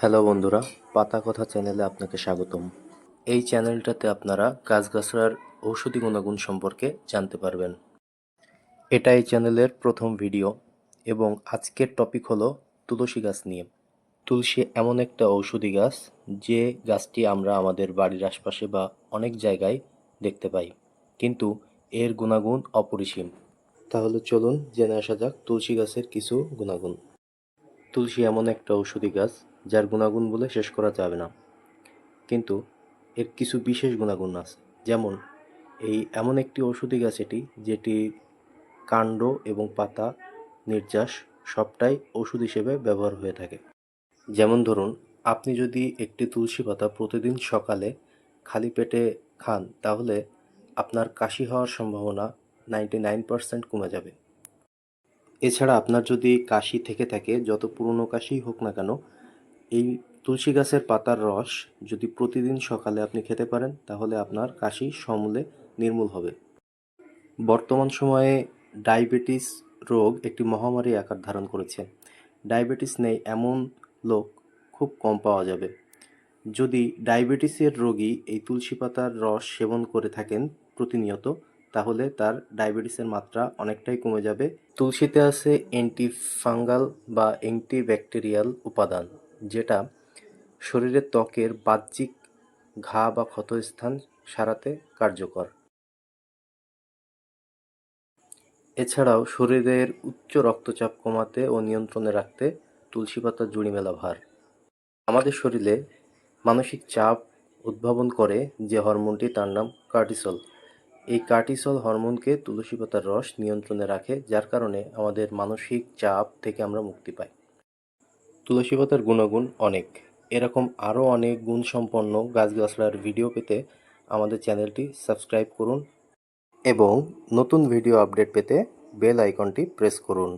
Hello বন্ধুরা, পাতা কথা চ্যানেলে আপনাকে স্বাগতম। এই চ্যানেলটাতে আপনারা গাছগাছড়ার ঔষধি গুণাগুণ সম্পর্কে জানতে পারবেন। এটা এই চ্যানেলের প্রথম ভিডিও এবং আজকের টপিক হলো তুলসী গাছ নিয়ে। তুলসী এমন একটা ঔষধি গাছ যে গাছটি আমরা আমাদের বাড়ির আশপাশে বা অনেক জায়গায় দেখতে পাই, কিন্তু এর গুণাগুণ অপরিসীম। তাহলে চলুন জেনে আসা যাক তুলসী গাছের কিছু গুণাগুণ। তুলসী এমন একটা ঔষধি গাছ যার গুণাগুণ বলে শেষ করা যাবে না। কিন্তু এর কিছু বিশেষ গুণাগুণ আছে। যেমন, এই এমন একটি ঔষধি গাছ এটি, যেটি কাণ্ড এবং পাতা নির্যাস সবটাই ওষুধ হিসেবে ব্যবহার হয়ে থাকে। যেমন ধরুন, আপনি যদি একটি তুলসী পাতা প্রতিদিন সকালে খালি পেটে খান, তাহলে আপনার কাশি হওয়ার সম্ভাবনা নাইনটি নাইন পার্সেন্ট কমে যাবে। এছাড়া আপনার যদি কাশি থেকে থাকে, যত পুরনো কাশি হোক না কেন এই তুলসী গাছের পাতার রস যদি প্রতিদিন সকালে আপনি খেতে পারেন, তাহলে আপনার কাশি সমূলে নির্মূল হবে। বর্তমান সময়ে ডায়াবেটিস রোগ একটি মহামারী আকার ধারণ করেছে। ডায়াবেটিস নেই এমন লোক খুব কম পাওয়া যাবে। যদি ডায়াবেটিসের রোগী এই তুলসী পাতার রস সেবন করে থাকেন প্রতিনিয়ত, তাহলে তার ডায়াবেটিসের মাত্রা অনেকটাই কমে যাবে। তুলসীতে আছে অ্যান্টিফাঙ্গাল বা অ্যান্টিব্যাকটেরিয়াল উপাদান। যেটা শরীরের ত্বকের বাহ্যিক ঘা বা ক্ষতস্থান সারাতে কার্যকর। এছাড়াও শরীরের উচ্চ রক্তচাপ কমাতে ও নিয়ন্ত্রণে রাখতে তুলসী পাতার জুড়ি মেলা ভার। আমাদের শরীরে মানসিক চাপ উদ্ভাবন করে যে হরমোনটি তার নাম কার্টিসল। এই কার্টিসল হরমোনকে তুলসী পাতার রস নিয়ন্ত্রণে রাখে, যার কারণে আমাদের মানসিক চাপ থেকে আমরা মুক্তি পাই। তুলসী পাতার গুণাগুণ অনেক। এরকম আরও অনেক গুণসম্পন্ন গাছগাছড়ার ভিডিও পেতে আমাদের চ্যানেলটি সাবস্ক্রাইব করুন এবং নতুন ভিডিও আপডেট পেতে বেল আইকনটি প্রেস করুন।